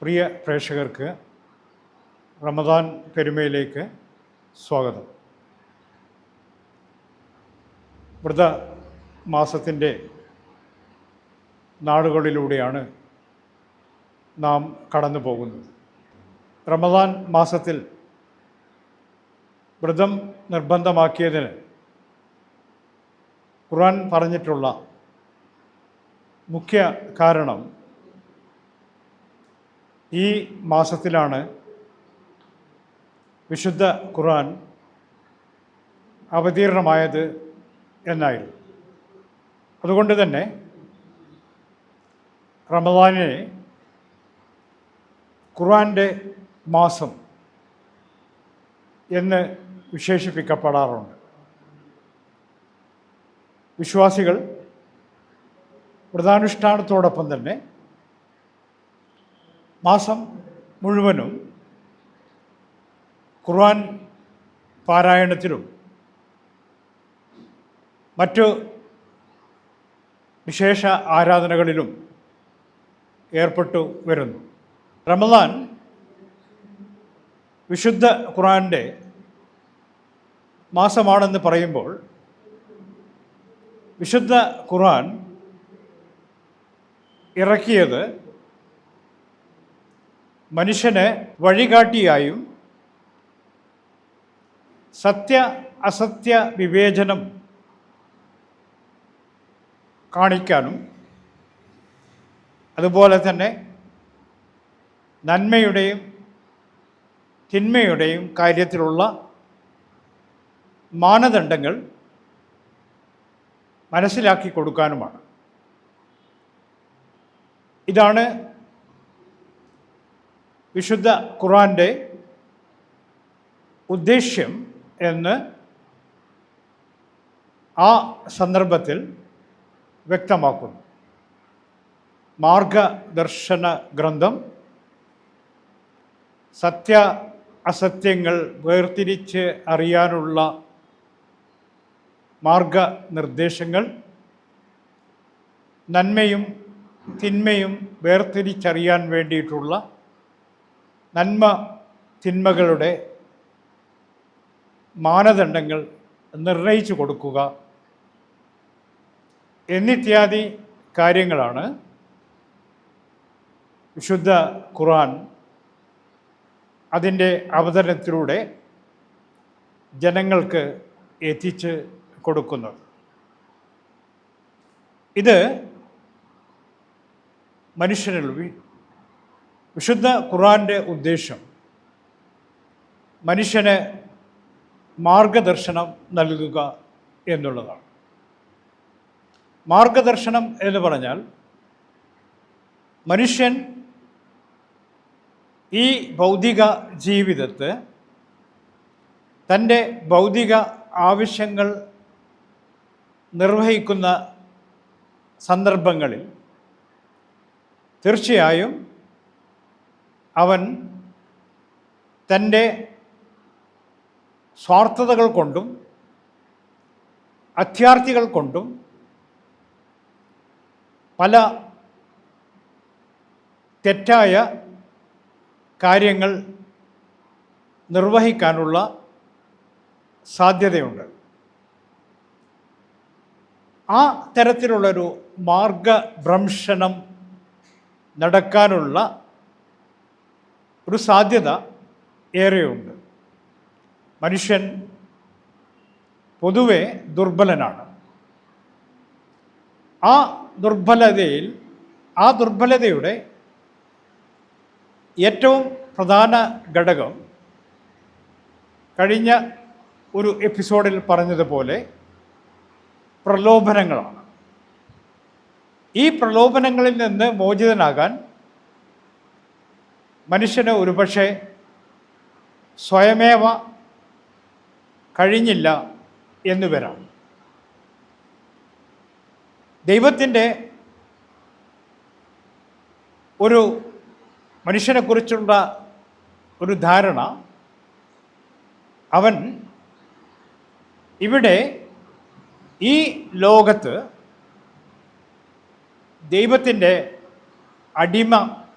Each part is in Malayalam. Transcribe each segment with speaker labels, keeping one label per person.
Speaker 1: പ്രിയ പ്രേക്ഷകർക്ക് റമദാൻ പെരുമയിലേക്ക് സ്വാഗതം. വ്രത മാസത്തിന്റെ നാടുകളിലൂടെയാണ് നാം കടന്നു പോകുന്നത്. റമദാൻ മാസത്തിൽ വ്രതം നിർബന്ധമാക്കിയതിന് ഖുർആൻ പറഞ്ഞിട്ടുള്ള മുഖ്യ കാരണം ഈ മാസത്തിലാണ് വിശുദ്ധ ഖുർആൻ അവതീർണമായത് എന്നായിരുന്നു. അതുകൊണ്ട് തന്നെ റമദാനിനെ ഖുർആന്റെ മാസം എന്ന് വിശേഷിപ്പിക്കപ്പെടാറുണ്ട്. വിശ്വാസികൾ വ്രതാനുഷ്ഠാനത്തോടൊപ്പം തന്നെ മാസം മുഴുവനും ഖുർആൻ പാരായണത്തിലും മറ്റ് വിശേഷ ആരാധനകളിലും ഏർപ്പെട്ടു വരുന്നു. റമദാൻ വിശുദ്ധ ഖുർആന്റെ മാസമാണെന്ന് പറയുമ്പോൾ വിശുദ്ധ ഖുർആൻ ഇറക്കിയത് മനുഷ്യന് വഴികാട്ടിയായും സത്യ അസത്യ വിവേചനം കാണിക്കാനും അതുപോലെ തന്നെ നന്മയുടെയും തിന്മയുടെയും കാര്യത്തിലുള്ള മാനദണ്ഡങ്ങൾ മനസ്സിലാക്കി കൊടുക്കാനുമാണ്. ഇതാണ് വിശുദ്ധ ഖുറാന്റെ ഉദ്ദേശ്യം എന്ന് ആ സന്ദർഭത്തിൽ വ്യക്തമാക്കുന്നു. മാർഗദർശന ഗ്രന്ഥം സത്യ അസത്യങ്ങൾ വേർതിരിച്ച് അറിയാനുള്ള മാർഗനിർദ്ദേശങ്ങൾ നന്മയും തിന്മയും വേർതിരിച്ചറിയാൻ വേണ്ടിയിട്ടുള്ള നന്മ തിന്മകളുടെ മാനദണ്ഡങ്ങൾ നിർണയിച്ചു കൊടുക്കുക എന്നിത്യാദി കാര്യങ്ങളാണ് വിശുദ്ധ ഖുർആൻ അതിന്റെ അവതരണത്തിലൂടെ ജനങ്ങൾക്ക് എത്തിച്ച് കൊടുക്കുന്നത്. ഇത് മനുഷ്യനിൽ വിശുദ്ധ ഖുറാന്റെ ഉദ്ദേശം മനുഷ്യന് മാർഗദർശനം നൽകുക എന്നുള്ളതാണ്. മാർഗദർശനം എന്ന് പറഞ്ഞാൽ മനുഷ്യൻ ഈ ഭൗതിക ജീവിതത്തെ തന്റെ ഭൗതിക ആവശ്യങ്ങൾ നിർവഹിക്കുന്ന സന്ദർഭങ്ങളിൽ തീർച്ചയായും അവൻ തന്റെ സ്വാർത്ഥതകൾ കൊണ്ടും അത്യാർത്ഥികൾ കൊണ്ടും പല തെറ്റായ കാര്യങ്ങൾ നിർവഹിക്കാനുള്ള സാധ്യതയുണ്ട്. ആ തരത്തിലുള്ളൊരു മാർഗഭ്രംശനം നടക്കാനുള്ള ഒരു സാധ്യത ഏറെയുണ്ട്. മനുഷ്യൻ പൊതുവെ ദുർബലനാണ്. ആ ദുർബലതയിൽ ആ ദുർബലതയുടെ ഏറ്റവും പ്രധാന ഘടകം കഴിഞ്ഞ ഒരു എപ്പിസോഡിൽ പറഞ്ഞതുപോലെ പ്രലോഭനങ്ങളാണ്. ഈ പ്രലോഭനങ്ങളിൽ നിന്ന് മോചിതനാകാൻ മനുഷ്യന് ഒരുപക്ഷെ സ്വയമേവ കഴിഞ്ഞില്ല എന്നു വരാം. ദൈവത്തിന്റെ ഒരു മനുഷ്യനെക്കുറിച്ചുള്ള ഒരു ധാരണ അവൻ ഇവിടെ ഈ ലോകത്ത് ദൈവത്തിന്റെ അടിമ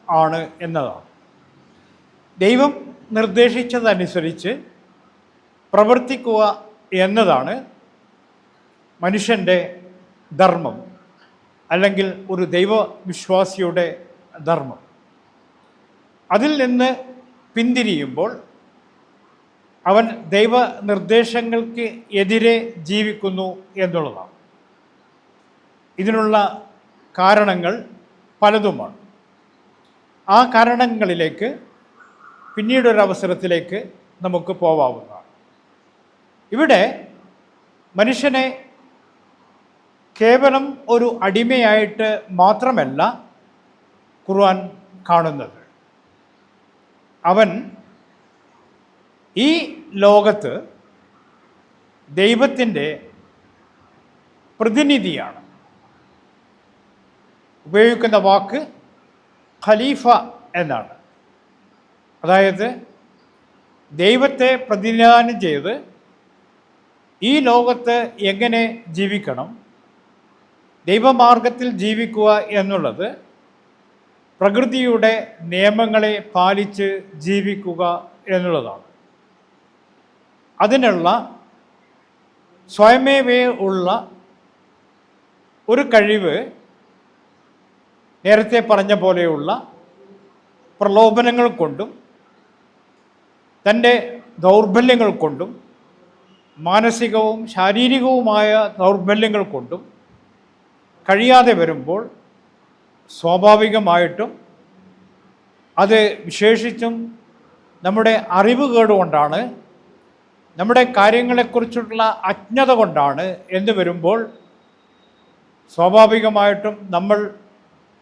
Speaker 1: ആണ് എന്നതാണ്. ദൈവം നിർദ്ദേശിച്ചതനുസരിച്ച് പ്രവർത്തിക്കുക എന്നതാണ് മനുഷ്യന്റെ ധർമ്മം അല്ലെങ്കിൽ ഒരു ദൈവവിശ്വാസിയുടെ ധർമ്മം. അതിൽ നിന്ന് പിന്തിരിയുമ്പോൾ അവൻ ദൈവ നിർദ്ദേശങ്ങൾക്ക് എതിരെ ജീവിക്കുന്നു എന്നുള്ളതാണ്. ഇതിനുള്ള കാരണങ്ങൾ പലതുമാണ്. ആ കാരണങ്ങളിലേക്ക് പിന്നീടൊരവസരത്തിലേക്ക് നമുക്ക് പോവാവുന്നതാണ് ഇവിടെ മനുഷ്യനെ കേവലം ഒരു അടിമയായിട്ട് മാത്രമല്ല ഖുർആൻ കാണുന്നത്. അവൻ ഈ ലോകത്ത് ദൈവത്തിന്റെ പ്രതിനിധിയാണ്. ഉപയോഗിക്കുന്ന വാക്ക് ഖലീഫ എന്നാണ്. അതായത് ദൈവത്തെ പ്രതിനിധാനം ചെയ്ത് ഈ ലോകത്ത് എങ്ങനെ ജീവിക്കണം ദൈവമാർഗത്തിൽ ജീവിക്കുക എന്നുള്ളത് പ്രകൃതിയുടെ നിയമങ്ങളെ പാലിച്ച് ജീവിക്കുക എന്നുള്ളതാണ്. അതിനുള്ള സ്വയമേവേ ഉള്ള ഒരു കഴിവ് നേരത്തെ പറഞ്ഞ പോലെയുള്ള പ്രലോഭനങ്ങൾ കൊണ്ടും തന്റെ ദൗർബല്യങ്ങൾ കൊണ്ടും മാനസികവും ശാരീരികവുമായ ദൗർബല്യങ്ങൾ കൊണ്ടും കഴിയാതെ വരുമ്പോൾ സ്വാഭാവികമായിട്ടും അത് വിശേഷിച്ചും നമ്മുടെ അറിവ് കേടുകൊണ്ടാണ് നമ്മുടെ കാര്യങ്ങളെക്കുറിച്ചുള്ള അജ്ഞത കൊണ്ടാണ് എന്ന് വരുമ്പോൾ സ്വാഭാവികമായിട്ടും നമ്മൾ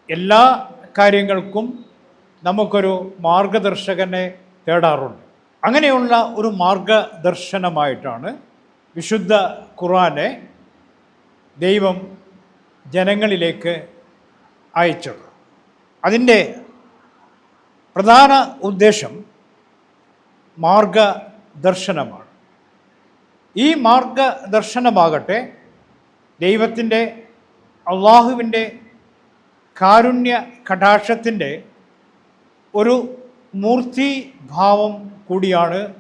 Speaker 1: എല്ലാ കാര്യങ്ങൾക്കും നമുക്കൊരു മാർഗദർശകനെ തേടാറുണ്ട്. അങ്ങനെയുള്ള ഒരു മാർഗദർശനമായിട്ടാണ് വിശുദ്ധ ഖുറാനെ ദൈവം ജനങ്ങളിലേക്ക് അയച്ചത്. അതിന്റെ പ്രധാന ഉദ്ദേശം മാർഗദർശനമാണ്. ഈ മാർഗദർശനമാകട്ടെ ദൈവത്തിന്റെ അള്ളാഹുവിന്റെ കാരുണ്യ കടാക്ഷത്തിന്റെ ഒരു മൂർത്തിഭാവം കൂടിയാണ്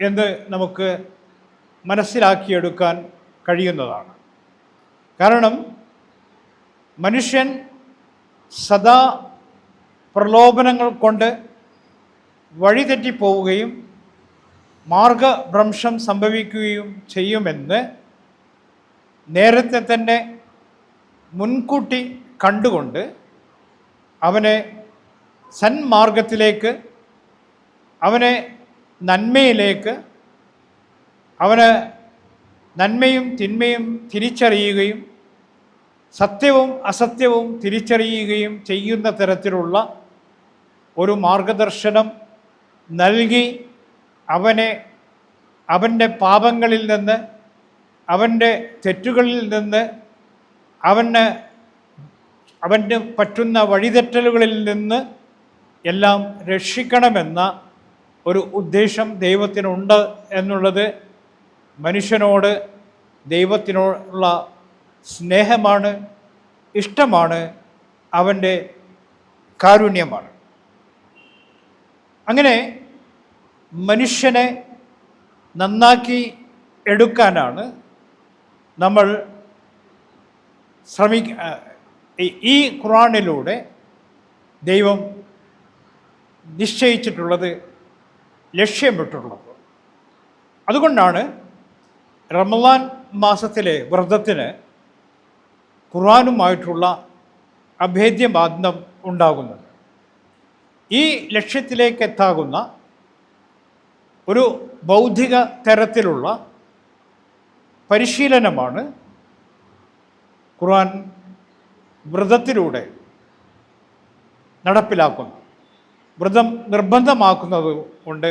Speaker 1: എന്ന് നമുക്ക് മനസ്സിലാക്കിയെടുക്കാൻ കഴിയുന്നതാണ്. കാരണം മനുഷ്യൻ സദാ പ്രലോഭനങ്ങൾ കൊണ്ട് വഴിതെറ്റിപ്പോവുകയും മാർഗഭ്രംശം സംഭവിക്കുകയും ചെയ്യുമെന്ന് നേരത്തെ തന്നെ മുൻകൂട്ടി കണ്ടുകൊണ്ട് അവനെ സന്മാർഗത്തിലേക്ക് അവനെ നന്മയിലേക്ക് അവന് നന്മയും തിന്മയും തിരിച്ചറിയുകയും സത്യവും അസത്യവും തിരിച്ചറിയുകയും ചെയ്യുന്ന തരത്തിലുള്ള ഒരു മാർഗദർശനം നൽകി അവനെ അവന്റെ പാപങ്ങളിൽ നിന്ന് അവന്റെ തെറ്റുകളിൽ നിന്ന് അവന് അവന് പറ്റുന്ന വഴിതെറ്റലുകളിൽ നിന്ന് എല്ലാം രക്ഷിക്കണമെന്ന ഒരു ഉദ്ദേശം ദൈവത്തിനുണ്ട് എന്നുള്ളത് മനുഷ്യനോട് ദൈവത്തിനോടുള്ള സ്നേഹമാണ് ഇഷ്ടമാണ് അവന്റെ കാരുണ്യമാണ്. അങ്ങനെ മനുഷ്യനെ നന്നാക്കി എടുക്കാനാണ് നമ്മൾ ശ്രമിക്ക ഈ ഖുറാനിലൂടെ ദൈവം നിശ്ചയിച്ചിട്ടുള്ളത് ലക്ഷ്യം ലക്ഷ്യമിട്ടുള്ളത്. അതുകൊണ്ടാണ് റമദാൻ മാസത്തിലെ വ്രതത്തിന് ഖുർആാനുമായിട്ടുള്ള അഭേദ്യബന്ധം ഉണ്ടാകുന്നത്. ഈ ലക്ഷ്യത്തിലേക്ക് എത്താകുന്ന ഒരു ബൗദ്ധിക തരത്തിലുള്ള പരിശീലനമാണ് ഖുർആൻ വ്രതത്തിലൂടെ നടപ്പിലാക്കുന്നത്. വ്രതം നിർബന്ധമാക്കുന്നത് കൊണ്ട്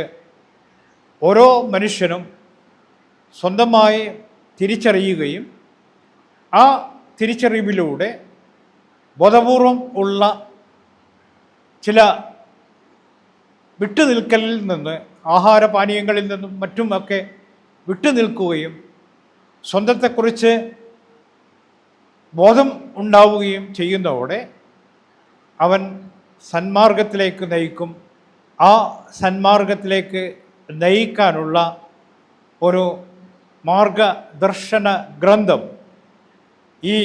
Speaker 1: ഓരോ മനുഷ്യനും സ്വന്തമായി തിരിച്ചറിയുകയും ആ തിരിച്ചറിവിലൂടെ ബോധപൂർവം ഉള്ള ചില വിട്ടുനിൽക്കലിൽ നിന്ന് ആഹാരപാനീയങ്ങളിൽ നിന്നും മറ്റുമൊക്കെ വിട്ടുനിൽക്കുകയും സ്വന്തത്തെക്കുറിച്ച് ബോധം ഉണ്ടാവുകയും ചെയ്യുന്നതോടെ അവൻ സന്മാർഗത്തിലേക്ക് നയിക്കും. ആ സന്മാർഗത്തിലേക്ക് നയിക്കാനുള്ള ഒരു മാർഗദർശന ഗ്രന്ഥം ഈ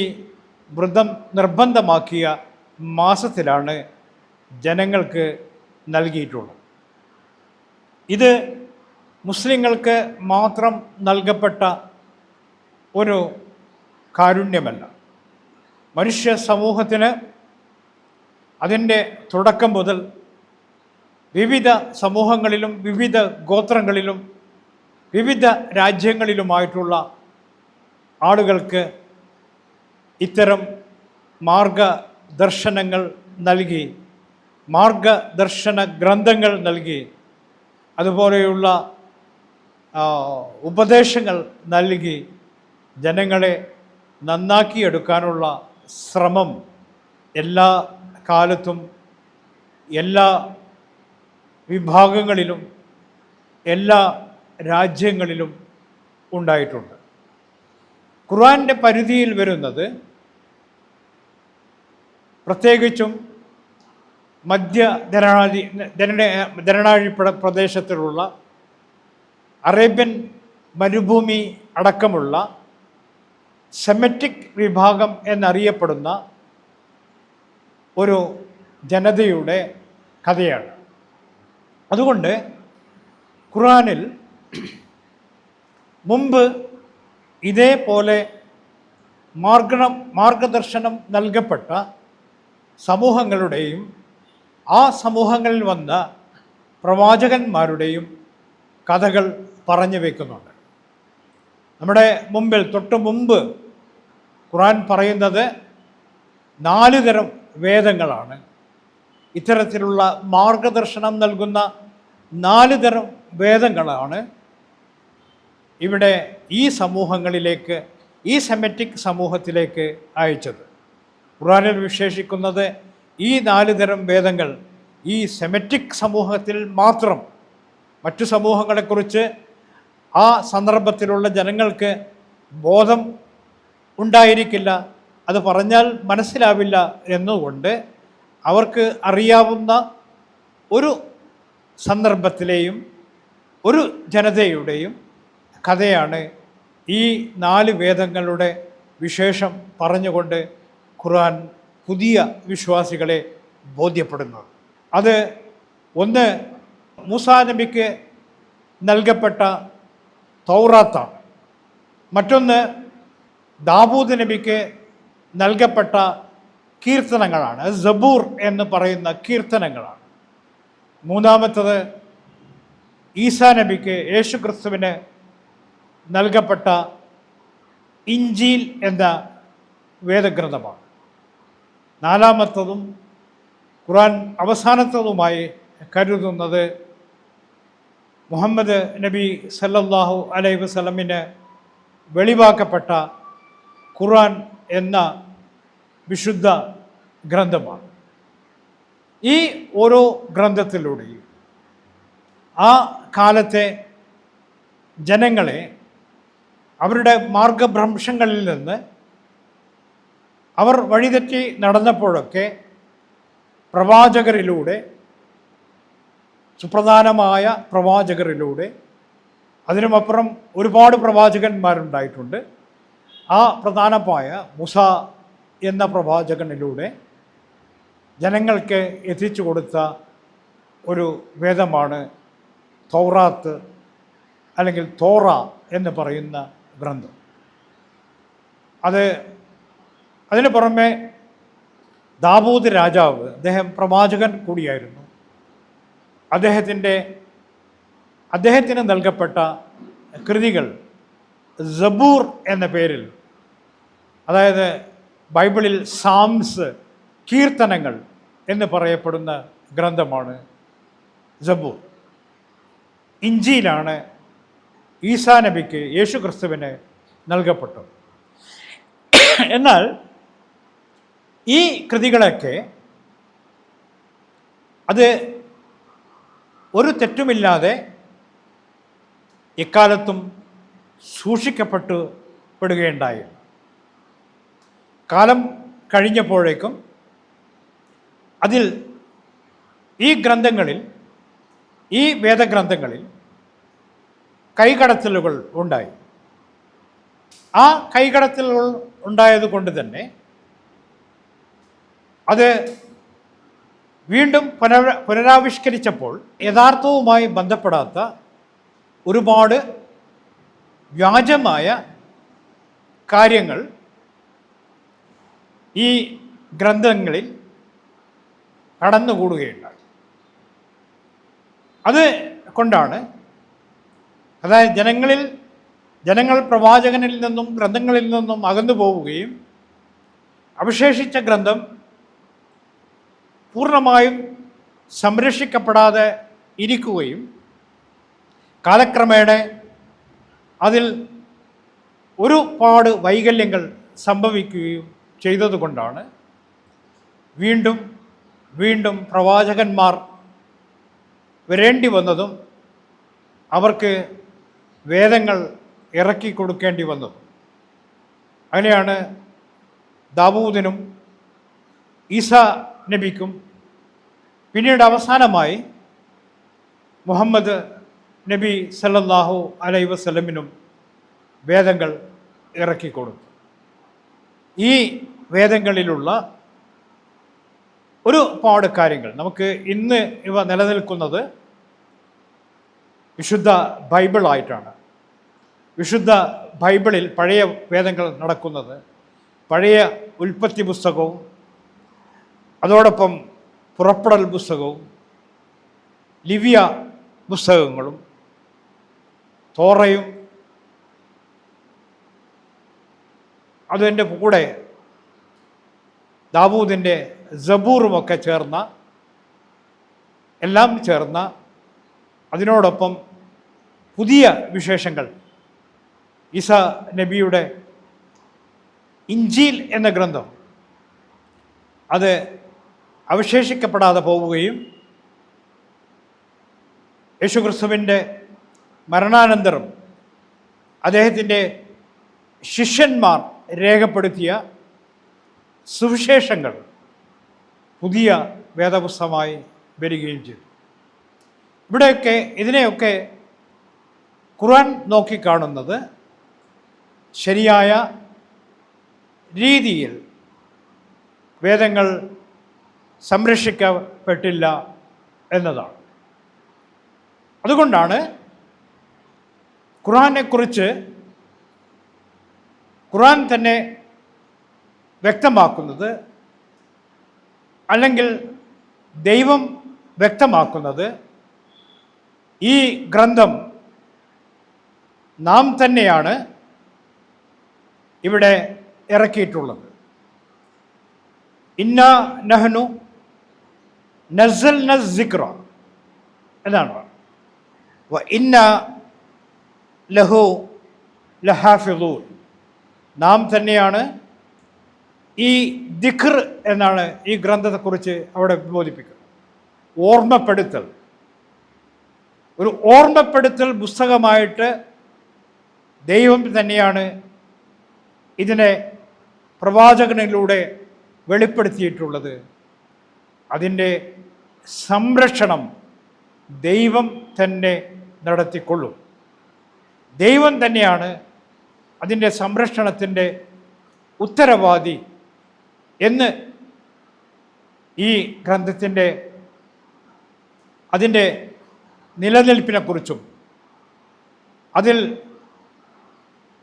Speaker 1: വ്രതം നിർബന്ധമാക്കിയ മാസത്തിലാണ് ജനങ്ങൾക്ക് നൽകിയിട്ടുള്ളത്. ഇത് മുസ്ലിങ്ങൾക്ക് മാത്രം നൽകപ്പെട്ട ഒരു കാരുണ്യമല്ല. മനുഷ്യ സമൂഹത്തിന് അതിന്റെ തുടക്കം മുതൽ വിവിധ സമൂഹങ്ങളിലും വിവിധ ഗോത്രങ്ങളിലും വിവിധ രാജ്യങ്ങളിലുമായിട്ടുള്ള ആളുകൾക്ക് ഇത്തരം മാർഗദർശനങ്ങൾ നൽകി മാർഗദർശന ഗ്രന്ഥങ്ങൾ നൽകി അതുപോലെയുള്ള ഉപദേശങ്ങൾ നൽകി ജനങ്ങളെ നന്നാക്കിയെടുക്കാനുള്ള ശ്രമം എല്ലാ കാലത്തും എല്ലാ വിഭാഗങ്ങളിലും എല്ലാ രാജ്യങ്ങളിലും ഉണ്ടായിട്ടുണ്ട്. ഖുർആന്റെ പരിധിയിൽ വരുന്നത് പ്രത്യേകിച്ചും മധ്യ ധരണാഴി ധരണ ധരണാഴി പ്രദേശത്തിലുള്ള അറേബ്യൻ മരുഭൂമി അടക്കമുള്ള സെമറ്റിക് വിഭാഗം എന്നറിയപ്പെടുന്ന ഒരു ജനതയുടെ കഥയാണ്. അതുകൊണ്ട് ഖുറാനിൽ മുമ്പ് ഇതേപോലെ മാർഗണം മാർഗദർശനം നൽകപ്പെട്ട സമൂഹങ്ങളുടെയും ആ സമൂഹങ്ങളിൽ വന്ന പ്രവാചകന്മാരുടെയും കഥകൾ പറഞ്ഞു വെക്കുന്നുണ്ട്. നമ്മുടെ മുമ്പിൽ തൊട്ട് മുമ്പ് ഖുറാൻ പറയുന്നത് നാല് തരം വേദങ്ങളാണ്. ഇത്തരത്തിലുള്ള മാർഗദർശനം നൽകുന്ന നാല് തരം വേദങ്ങളാണ്. ഇവിടെ ഈ സമൂഹങ്ങളിലേക്ക് ഈ സെമറ്റിക് സമൂഹത്തിലേക്ക് അയച്ചത്. ഖുറാനിൽ വിശേഷിക്കുന്നത് ഈ നാല് തരം വേദങ്ങൾ ഈ സെമറ്റിക് സമൂഹത്തിൽ മാത്രം മറ്റു സമൂഹങ്ങളെക്കുറിച്ച് ആ സന്ദർഭത്തിലുള്ള ജനങ്ങൾക്ക് ബോധം ഉണ്ടായിരിക്കില്ല. അത് പറഞ്ഞാൽ മനസ്സിലാവില്ല എന്നുകൊണ്ട് അവർക്ക് അറിയാവുന്ന ഒരു സന്ദർഭത്തിലെയും ഒരു ജനതയുടെയും കഥയാണ് ഈ നാല് വേദങ്ങളുടെ വിശേഷം പറഞ്ഞുകൊണ്ട് ഖുർആൻ പുതിയ വിശ്വാസികളെ ബോധ്യപ്പെടുന്നത്. അത് ഒന്ന് മൂസാ നബിക്ക് നൽകപ്പെട്ട തൗറാത്താണ്. മറ്റൊന്ന് ദാബൂദ് നബിക്ക് നൽകപ്പെട്ട കീർത്തനങ്ങളാണ്. സബൂർ എന്ന് പറയുന്ന കീർത്തനങ്ങളാണ്. മൂന്നാമത്തത് ഈസാ നബിക്ക് യേശു ക്രിസ്തുവിന് നൽകപ്പെട്ട ഇഞ്ചീൽ എന്ന വേദഗ്രന്ഥമാണ്. നാലാമത്തതും ഖുറാൻ അവസാനത്തതുമായി കരുതുന്നത് മുഹമ്മദ് നബി സല്ലല്ലാഹു അലൈഹി വസ്ലമിന് വെളിവാക്കപ്പെട്ട ഖുർആൻ എന്ന വിശുദ്ധ ഗ്രന്ഥമാണ്. ഈ ഓരോ ഗ്രന്ഥത്തിലൂടെയും ആ കാലത്തെ ജനങ്ങളെ അവരുടെ മാർഗഭ്രംശങ്ങളിൽ നിന്ന് അവർ വഴിതെറ്റി നടന്നപ്പോഴൊക്കെ പ്രവാചകരിലൂടെ സുപ്രധാനമായ പ്രവാചകരിലൂടെ അതിനുമപ്പുറം ഒരുപാട് പ്രവാചകന്മാരുണ്ടായിട്ടുണ്ട്. ആ പ്രധാനമായ മുസ എന്ന പ്രവാചകനിലൂടെ ജനങ്ങൾക്ക് എത്തിച്ചു കൊടുത്ത ഒരു വേദമാണ് തോറാത്ത് അല്ലെങ്കിൽ തോറ എന്ന് പറയുന്ന ഗ്രന്ഥം. അത് അതിന് പുറമെ ദാബൂദ് രാജാവ് അദ്ദേഹം പ്രവാചകൻ കൂടിയായിരുന്നു. അദ്ദേഹത്തിന്റെ അദ്ദേഹത്തിന് നൽകപ്പെട്ട കൃതികൾ സബൂർ എന്ന പേരിൽ അതായത് ബൈബിളിൽ സാംസ് കീർത്തനങ്ങൾ എന്ന് പറയപ്പെടുന്ന ഗ്രന്ഥമാണ് ജബൂർ. ഇഞ്ചിയിലാണ് ഈസാ നബിക്ക് യേശു ക്രിസ്തുവിന് നൽകപ്പെട്ടത്. എന്നാൽ ഈ കൃതികളൊക്കെ അത് ഒരു തെറ്റുമില്ലാതെ എക്കാലത്തും സൂക്ഷിക്കപ്പെട്ടു പെടുകയുണ്ടായി. കാലം കഴിഞ്ഞപ്പോഴേക്കും അതിൽ ഈ ഗ്രന്ഥങ്ങളിൽ ഈ വേദഗ്രന്ഥങ്ങളിൽ കൈകടത്തലുകൾ ഉണ്ടായി. ആ കൈകടത്തലുകൾ ഉണ്ടായതുകൊണ്ട് തന്നെ അത് വീണ്ടും പുനര പുനരാവിഷ്കരിച്ചപ്പോൾ യഥാർത്ഥവുമായി ബന്ധപ്പെടാത്ത ഒരുപാട് വ്യാജമായ കാര്യങ്ങൾ ഈ ഗ്രന്ഥങ്ങളിൽ കടന്നുകൂടുകയുണ്ടായി. അത് കൊണ്ടാണ് അതായത് ജനങ്ങളിൽ ജനങ്ങൾ പ്രവാചകനിൽ നിന്നും ഗ്രന്ഥങ്ങളിൽ നിന്നും അകന്നു പോവുകയും അവശേഷിച്ച ഗ്രന്ഥം പൂർണമായും സംരക്ഷിക്കപ്പെടാതെ ഇരിക്കുകയും കാലക്രമേണ അതിൽ ഒരുപാട് വൈകല്യങ്ങൾ സംഭവിക്കുകയും ചെയ്തതുകൊണ്ടാണ് വീണ്ടും വീണ്ടും പ്രവാചകന്മാർ വരേണ്ടി വന്നതും അവർക്ക് വേദങ്ങൾ ഇറക്കി കൊടുക്കേണ്ടി വന്നതും. അങ്ങനെയാണ് ദാവൂദിനും ഈസ നബിക്കും പിന്നീട് അവസാനമായി മുഹമ്മദ് നബി സല്ലല്ലാഹു അലൈ വസ്ലമിനും വേദങ്ങൾ ഇറക്കി കൊടുത്തു. ഈ വേദങ്ങളിലുള്ള ഒരുപാട് കാര്യങ്ങൾ. നമുക്ക് ഇന്ന് ഇവ നിലനിൽക്കുന്നത് വിശുദ്ധ ബൈബിളായിട്ടാണ്. വിശുദ്ധ ബൈബിളിൽ പഴയ വേദങ്ങൾ നടക്കുന്നത് പഴയ ഉൽപ്പത്തി പുസ്തകവും അതോടൊപ്പം പുറപ്പെടൽ പുസ്തകവും ലിവ്യ പുസ്തകങ്ങളും തോറയും അതിന്റെ കൂടെ ദാവൂദിന്റെ ജബൂറുമൊക്കെ ചേർന്ന എല്ലാം ചേർന്ന അതിനോടൊപ്പം പുതിയ വിശേഷങ്ങൾ. ഈസ നബിയുടെ ഇഞ്ചീൽ എന്ന ഗ്രന്ഥം. അത് അവശേഷിക്കപ്പെടാതെ പോവുകയും യേശുക്രിസ്തുവിന്റെ മരണാനന്തരം അദ്ദേഹത്തിന്റെ ശിഷ്യന്മാർ രേഖപ്പെടുത്തിയ സുവിശേഷങ്ങൾ പുതിയ വേദപുസ്തകമായി വരികയും ചെയ്തു. ഇവിടെയൊക്കെ ഇതിനെയൊക്കെ ഖുർആൻ നോക്കിക്കാണുന്നത് ശരിയായ രീതിയിൽ വേദങ്ങൾ സംരക്ഷിക്കപ്പെട്ടില്ല എന്നതാണ്. അതുകൊണ്ടാണ് ഖുർആനെക്കുറിച്ച് ഖുർആൻ തന്നെ വ്യക്തമാക്കുന്നത് അല്ലെങ്കിൽ ദൈവം വ്യക്തമാക്കുന്നത് ഈ ഗ്രന്ഥം നാം തന്നെയാണ് ഇവിടെ ഇറക്കിയിട്ടുള്ളത്. ഇന്ന നഹ്നു നസൽ നസിക്ര എന്നാണ്. ഇന്ന ലഹു ലഹാഫിദൂൻ. നാം തന്നെയാണ് ഈ ദിഖർ എന്നാണ് ഈ ഗ്രന്ഥത്തെക്കുറിച്ച് അവിടെ ബോധിപ്പിക്കുന്നത് ഓർമ്മപ്പെടുത്തൽ. ഒരു ഓർമ്മപ്പെടുത്തൽ പുസ്തകമായിട്ട് ദൈവം തന്നെയാണ് ഇതിനെ പ്രവാചകനിലൂടെ വെളിപ്പെടുത്തിയിട്ടുള്ളത്. അതിന്റെ സംരക്ഷണം ദൈവം തന്നെ നടത്തിക്കൊള്ളും. ദൈവം തന്നെയാണ് അതിന്റെ സംരക്ഷണത്തിന്റെ ഉത്തരവാദി എന്ന് ഈ ഗ്രന്ഥത്തിന്റെ അതിന്റെ നിലനിൽപ്പിനെക്കുറിച്ചും അതിൽ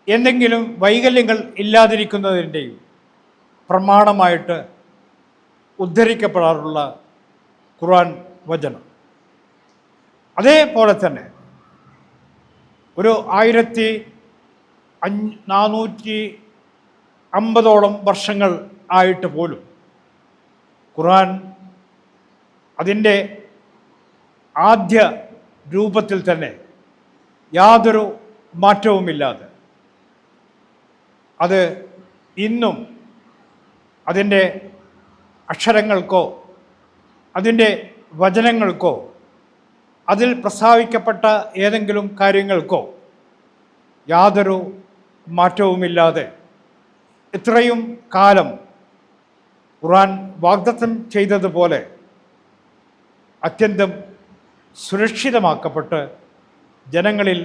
Speaker 1: എന്തെങ്കിലും വൈകല്യങ്ങൾ ഇല്ലാതിരിക്കുന്നതിന്റെയും പ്രമാണമായിട്ട് ഉദ്ധരിക്കപ്പെടാറുള്ള ഖുർആൻ വചനം. അതേപോലെ തന്നെ ഒരു ആയിരത്തി അഞ്ഞ് നാനൂറ്റി അമ്പതോളം വർഷങ്ങൾ ആയിട്ട് പോലും ഖുർആൻ അതിന്റെ ആദ്യ രൂപത്തിൽ തന്നെ യാതൊരു മാറ്റവുമില്ലാതെ അത് ഇന്നും അതിന്റെ അക്ഷരങ്ങൾക്കോ അതിന്റെ വചനങ്ങൾക്കോ അതിൽ പ്രസ്താവിക്കപ്പെട്ട ഏതെങ്കിലും കാര്യങ്ങൾക്കോ യാതൊരു മാറ്റവുമില്ലാതെ ഇത്രയും കാലം ഖുർആൻ വാഗ്ദത്തം ചെയ്തതുപോലെ അത്യന്തം സുരക്ഷിതമാക്കപ്പെട്ട് ജനങ്ങളിൽ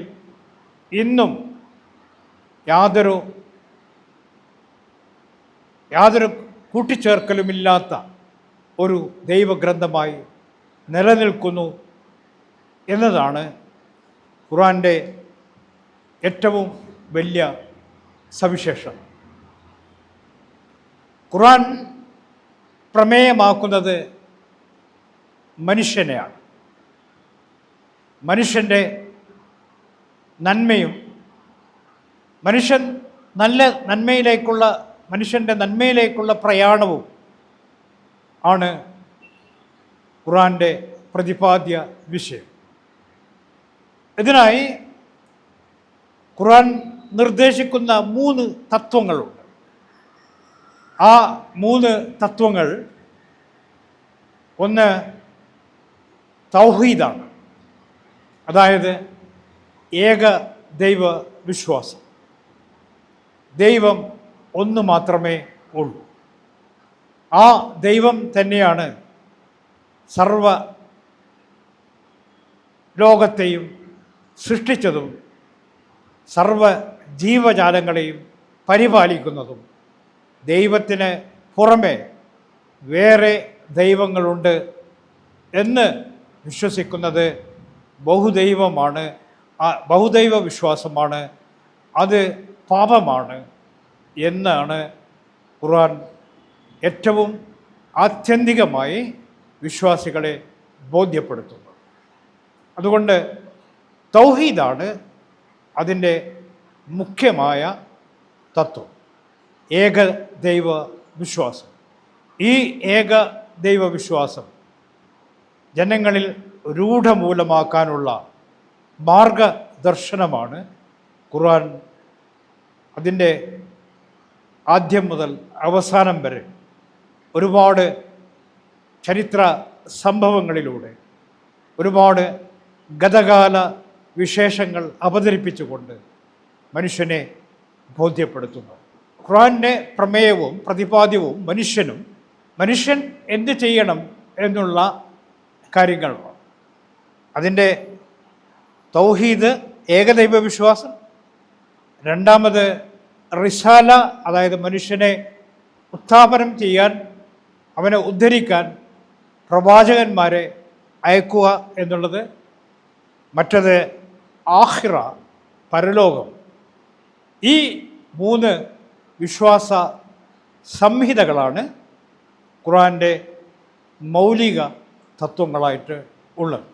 Speaker 1: ഇന്നും യാതൊരു യാതൊരു കൂട്ടിച്ചേർക്കലുമില്ലാത്ത ഒരു ദൈവഗ്രന്ഥമായി നിലനിൽക്കുന്നു എന്നതാണ് ഖുറാന്റെ ഏറ്റവും വലിയ സവിശേഷം ഖുറാൻ പ്രമേയമാക്കുന്നത് മനുഷ്യനെയാണ്. മനുഷ്യന്റെ നന്മയും മനുഷ്യൻ നല്ല നന്മയിലേക്കുള്ള മനുഷ്യന്റെ നന്മയിലേക്കുള്ള പ്രയാണവും ആണ് ഖുറാന്റെ പ്രതിപാദ്യ വിഷയം. ഇതിനായി ഖുറാൻ നിർദ്ദേശിക്കുന്ന മൂന്ന് തത്വങ്ങളുണ്ട്. ആ മൂന്ന് തത്വങ്ങൾ ഒന്ന് തൗഹീദാണ്. അതായത് ഏക ദൈവ വിശ്വാസം. ദൈവം ഒന്ന് മാത്രമേ ഉള്ളൂ. ആ ദൈവം തന്നെയാണ് സർവ ലോകത്തെയും സൃഷ്ടിച്ചതും സർവ ജീവജാലങ്ങളെയും പരിപാലിക്കുന്നതും. ദൈവത്തിന് പുറമെ വേറെ ദൈവങ്ങളുണ്ട് എന്ന് വിശ്വസിക്കുന്നത് ബഹുദൈവമാണ് ബഹുദൈവ വിശ്വാസമാണ് അത് പാപമാണ് എന്നാണ് ഖുർആൻ ഏറ്റവും ആത്യന്തികമായി വിശ്വാസികളെ ബോധ്യപ്പെടുത്തുന്നത്. അതുകൊണ്ട് തൗഹീദാണ് അതിന്റെ മുഖ്യമായ തത്വം. ഏക ദൈവ വിശ്വാസം ഈ ഏക ദൈവ വിശ്വാസം ജനങ്ങളിൽ രൂഢമൂലമാക്കാനുള്ള മാർഗദർശനമാണ് ഖുർആൻ. അതിന്റെ ആദ്യം മുതൽ അവസാനം വരെ ഒരുപാട് ചരിത്ര സംഭവങ്ങളിലൂടെ ഒരുപാട് ഗതകാല വിശേഷങ്ങൾ അവതരിപ്പിച്ചുകൊണ്ട് മനുഷ്യനെ ബോധ്യപ്പെടുത്തുന്നു. ഖുറാന്റെ പ്രമേയവും പ്രതിപാദ്യവും മനുഷ്യനും മനുഷ്യൻ എന്ത് ചെയ്യണം എന്നുള്ള കാര്യങ്ങളാണ്. അതിന്റെ തൗഹീദ് ഏകദൈവ വിശ്വാസം രണ്ടാമത് റിസാല അതായത് മനുഷ്യനെ ഉത്ഥാപനം ചെയ്യാൻ അവനെ ഉദ്ധരിക്കാൻ പ്രവാചകന്മാരെ അയക്കുക എന്നുള്ളത്. മറ്റത് ആഹിറ പരലോകം. ഈ മൂന്ന് വിശ്വാസ സംഹിതകളാണ് ഖുറാന്റെ മൗലിക തത്വങ്ങളായിട്ട് ഉള്ളത്.